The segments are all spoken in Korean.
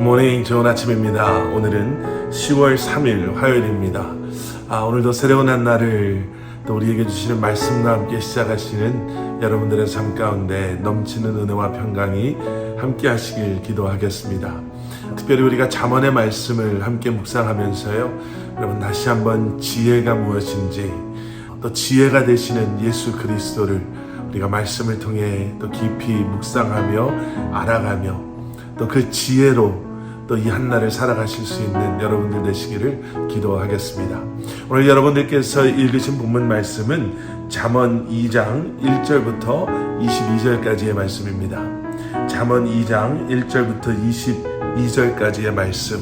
굿모닝 좋은 아침입니다. 오늘은 10월 3일 화요일입니다. 아, 오늘도 새로운 한 날을 또 우리에게 주시는 말씀과 함께 시작하시는 여러분들의 삶 가운데 넘치는 은혜와 평강이 함께 하시길 기도하겠습니다. 특별히 우리가 잠언의 말씀을 함께 묵상하면서요. 여러분 다시 한번 지혜가 무엇인지 또 지혜가 되시는 예수 그리스도를 우리가 말씀을 통해 또 깊이 묵상하며 알아가며 또 그 지혜로 또 이 한날을 살아가실 수 있는 여러분들 되시기를 기도하겠습니다. 오늘 여러분들께서 읽으신 본문 말씀은 잠언 2장 1절부터 22절까지의 말씀입니다. 잠언 2장 1절부터 22절까지의 말씀.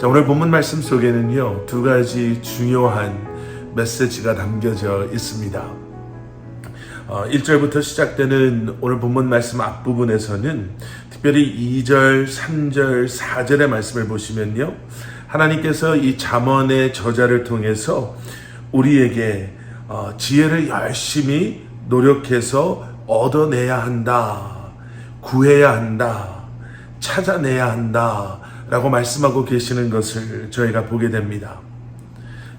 자, 오늘 본문 말씀 속에는요, 두 가지 중요한 메시지가 담겨져 있습니다. 어, 1절부터 시작되는 오늘 본문 말씀 앞부분에서는 특별히 2절, 3절, 4절의 말씀을 보시면요. 하나님께서 이 잠언의 저자를 통해서 우리에게 어, 지혜를 열심히 노력해서 얻어내야 한다. 구해야 한다. 찾아내야 한다. 라고 말씀하고 계시는 것을 저희가 보게 됩니다.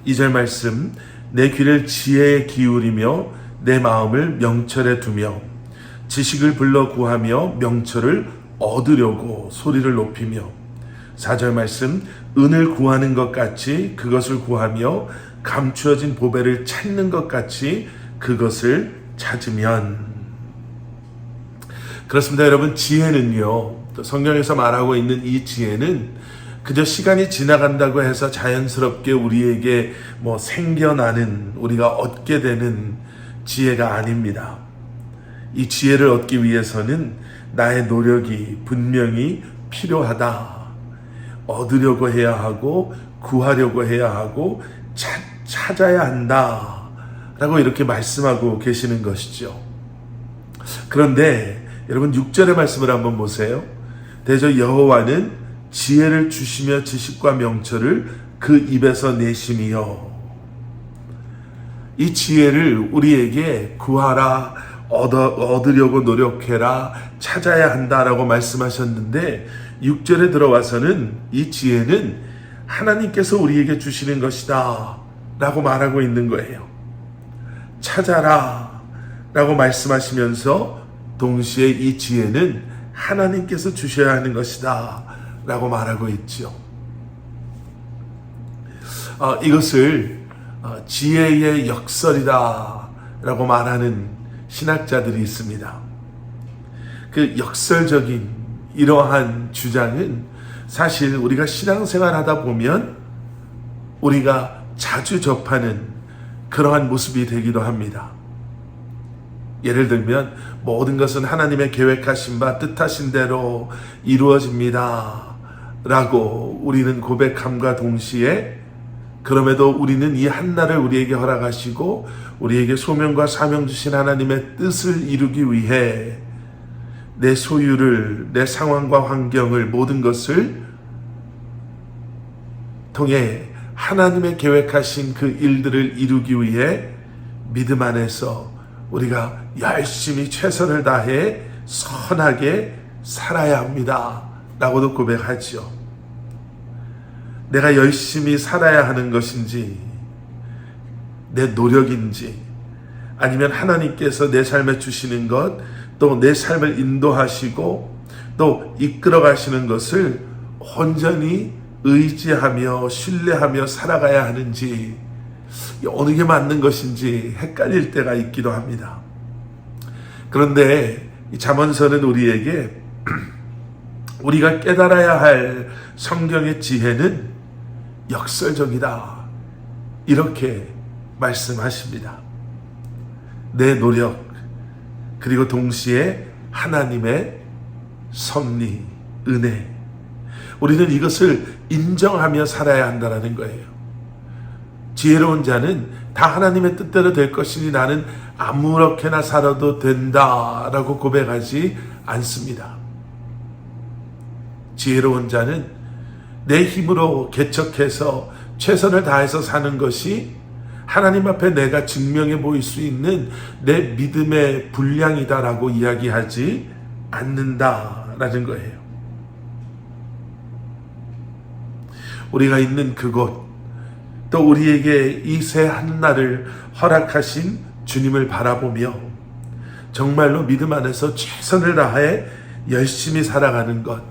2절 말씀, 내 귀를 지혜에 기울이며 내 마음을 명철에 두며 지식을 불러 구하며 명철을 얻으려고 소리를 높이며 4절 말씀 은을 구하는 것 같이 그것을 구하며 감추어진 보배를 찾는 것 같이 그것을 찾으면. 그렇습니다 여러분. 지혜는요 또 성경에서 말하고 있는 이 지혜는 그저 시간이 지나간다고 해서 자연스럽게 우리에게 뭐 생겨나는 우리가 얻게 되는 지혜가 아닙니다. 이 지혜를 얻기 위해서는 나의 노력이 분명히 필요하다. 얻으려고 해야 하고 구하려고 해야 하고 찾, 찾아야 한다. 라고 이렇게 말씀하고 계시는 것이죠. 그런데 여러분 6절의 말씀을 한번 보세요. 대저 여호와는 지혜를 주시며 지식과 명철을 그 입에서 내심이요. 이 지혜를 우리에게 구하라, 얻어, 얻으려고 노력해라, 찾아야 한다라고 말씀하셨는데, 6절에 들어와서는 이 지혜는 하나님께서 우리에게 주시는 것이다. 라고 말하고 있는 거예요. 찾아라. 라고 말씀하시면서 동시에 이 지혜는 하나님께서 주셔야 하는 것이다. 라고 말하고 있죠. 어, 이것을 어, 지혜의 역설이다 라고 말하는 신학자들이 있습니다. 그 역설적인 이러한 주장은 사실 우리가 신앙생활 하다 보면 우리가 자주 접하는 그러한 모습이 되기도 합니다. 예를 들면 모든 것은 하나님의 계획하신 바 뜻하신 대로 이루어집니다. 라고 우리는 고백함과 동시에 그럼에도 우리는 이 한날을 우리에게 허락하시고 우리에게 소명과 사명 주신 하나님의 뜻을 이루기 위해 내 소유를, 내 상황과 환경을, 모든 것을 통해 하나님의 계획하신 그 일들을 이루기 위해 믿음 안에서 우리가 열심히 최선을 다해 선하게 살아야 합니다. 라고도 고백하지요. 내가 열심히 살아야 하는 것인지, 내 노력인지, 아니면 하나님께서 내 삶에 주시는 것, 또 내 삶을 인도하시고, 또 이끌어 가시는 것을 온전히 의지하며 신뢰하며 살아가야 하는지, 어느 게 맞는 것인지 헷갈릴 때가 있기도 합니다. 그런데 이 잠언서는 우리에게 우리가 깨달아야 할 성경의 지혜는 역설적이다. 이렇게 말씀하십니다. 내 노력, 그리고 동시에 하나님의 섭리, 은혜. 우리는 이것을 인정하며 살아야 한다는 거예요. 지혜로운 자는 다 하나님의 뜻대로 될 것이니 나는 아무렇게나 살아도 된다라고 고백하지 않습니다. 지혜로운 자는 내 힘으로 개척해서 최선을 다해서 사는 것이 하나님 앞에 내가 증명해 보일 수 있는 내 믿음의 분량이다라고 이야기하지 않는다라는 거예요. 우리가 있는 그곳, 또 우리에게 이 새 한날을 허락하신 주님을 바라보며 정말로 믿음 안에서 최선을 다해 열심히 살아가는 것,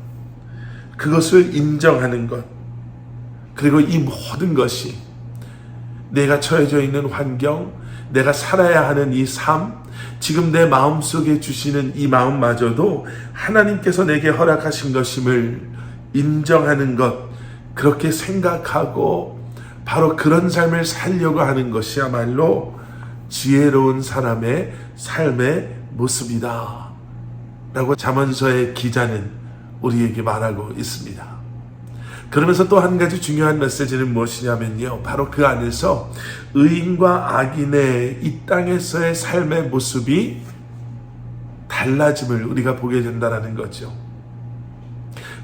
그것을 인정하는 것, 그리고 이 모든 것이 내가 처해져 있는 환경, 내가 살아야 하는 이 삶, 지금 내 마음 속에 주시는 이 마음마저도 하나님께서 내게 허락하신 것임을 인정하는 것, 그렇게 생각하고 바로 그런 삶을 살려고 하는 것이야말로 지혜로운 사람의 삶의 모습이다. 라고 자문서의 기자는 우리에게 말하고 있습니다. 그러면서 또 한 가지 중요한 메시지는 무엇이냐면요. 바로 그 안에서 의인과 악인의 이 땅에서의 삶의 모습이 달라짐을 우리가 보게 된다는 거죠.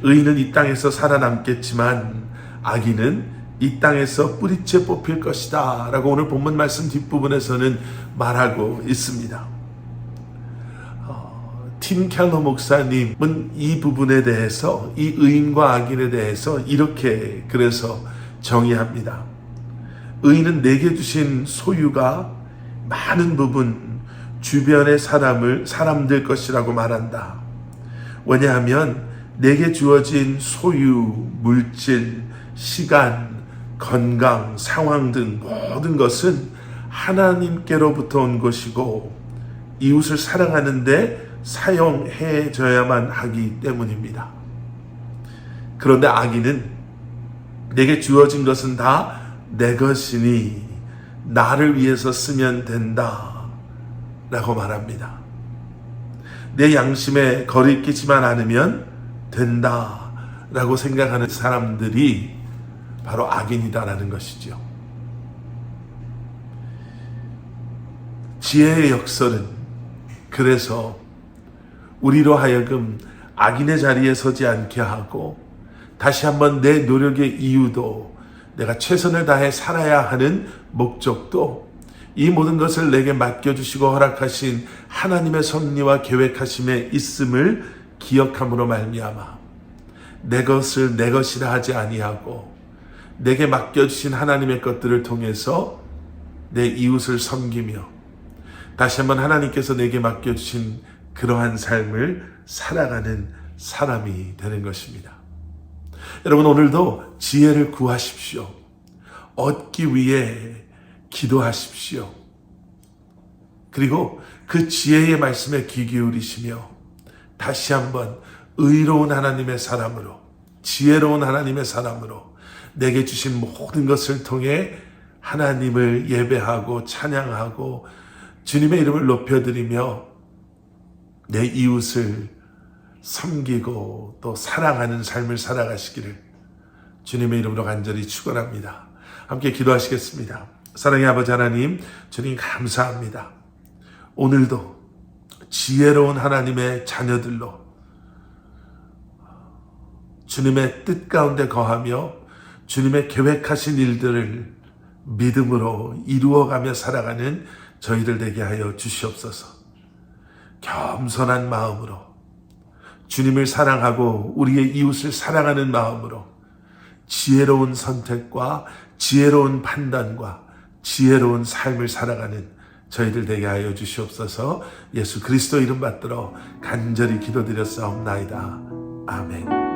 의인은 이 땅에서 살아남겠지만 악인은 이 땅에서 뿌리째 뽑힐 것이다. 라고 오늘 본문 말씀 뒷부분에서는 말하고 있습니다. 켈러 목사님은 이 부분에 대해서, 이 의인과 악인에 대해서 이렇게 그래서 정의합니다. 의인은 내게 주신 소유가 많은 부분 주변의 사람을, 사람들 것이라고 말한다. 왜냐하면 내게 주어진 소유, 물질, 시간, 건강, 상황 등 모든 것은 하나님께로부터 온 것이고 이웃을 사랑하는데 사용해져야만 하기 때문입니다. 그런데 악인은 내게 주어진 것은 다 내 것이니 나를 위해서 쓰면 된다. 라고 말합니다. 내 양심에 거리 끼지만 않으면 된다. 라고 생각하는 사람들이 바로 악인이다라는 것이죠. 지혜의 역설은 그래서 우리로 하여금 악인의 자리에 서지 않게 하고 다시 한번 내 노력의 이유도 내가 최선을 다해 살아야 하는 목적도 이 모든 것을 내게 맡겨주시고 허락하신 하나님의 섭리와 계획하심에 있음을 기억함으로 말미암아 내 것을 내 것이라 하지 아니하고 내게 맡겨주신 하나님의 것들을 통해서 내 이웃을 섬기며 다시 한번 하나님께서 내게 맡겨주신 그러한 삶을 살아가는 사람이 되는 것입니다. 여러분 오늘도 지혜를 구하십시오. 얻기 위해 기도하십시오. 그리고 그 지혜의 말씀에 귀 기울이시며 다시 한번 의로운 하나님의 사람으로 지혜로운 하나님의 사람으로 내게 주신 모든 것을 통해 하나님을 예배하고 찬양하고 주님의 이름을 높여드리며 내 이웃을 섬기고 또 사랑하는 삶을 살아가시기를 주님의 이름으로 간절히 축원합니다. 함께 기도하시겠습니다. 사랑의 아버지 하나님, 주님 감사합니다. 오늘도 지혜로운 하나님의 자녀들로 주님의 뜻 가운데 거하며 주님의 계획하신 일들을 믿음으로 이루어가며 살아가는 저희들 되게 하여 주시옵소서. 겸손한 마음으로 주님을 사랑하고 우리의 이웃을 사랑하는 마음으로 지혜로운 선택과 지혜로운 판단과 지혜로운 삶을 살아가는 저희들 되게 하여 주시옵소서 예수 그리스도 이름 받들어 간절히 기도드렸사옵나이다. 아멘.